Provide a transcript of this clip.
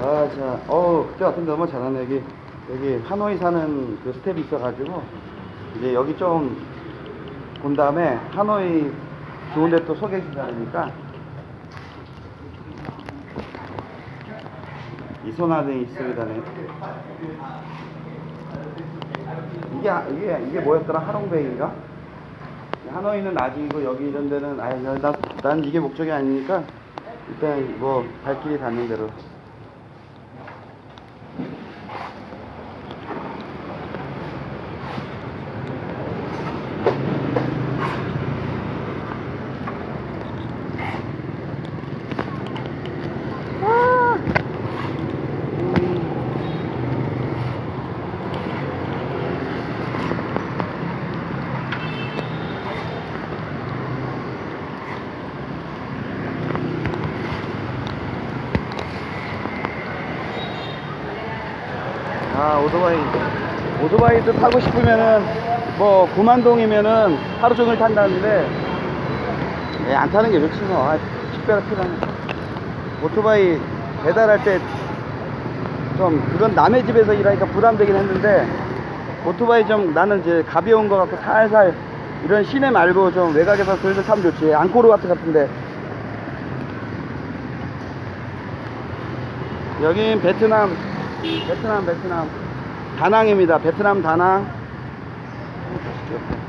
아, 자, 어, 그때 같은 데 너무 잘하네. 여기, 여기 하노이 사는 그 스텝이 있어가지고, 이제 여기 좀 본 다음에 하노이 좋은 데 또 소개해 주자니까, 이소나등이 있습니다네. 이게, 이게, 이게 뭐였더라? 하롱베이인가? 하노이는 아직이고, 여기 이런 데는, 아니, 난, 난 이게 목적이 아니니까, 일단 뭐, 발길이 닿는 대로. 아 오토바이. 오토바이도 타고 싶으면은 뭐 구만동이면은 하루 종일 탄다는데 예, 안 타는 게 좋지 뭐. 아, 특별한 필요는. 오토바이 배달할 때 좀 그건 남의 집에서 일하니까 부담되긴 했는데 오토바이 좀 나는 이제 가벼운 거 갖고 살살 이런 시내 말고 좀 외곽에서 슬슬 타면 좋지. 앙코르와트 같은데. 여긴 베트남 베트남 베트남. 다낭입니다. 베트남 다낭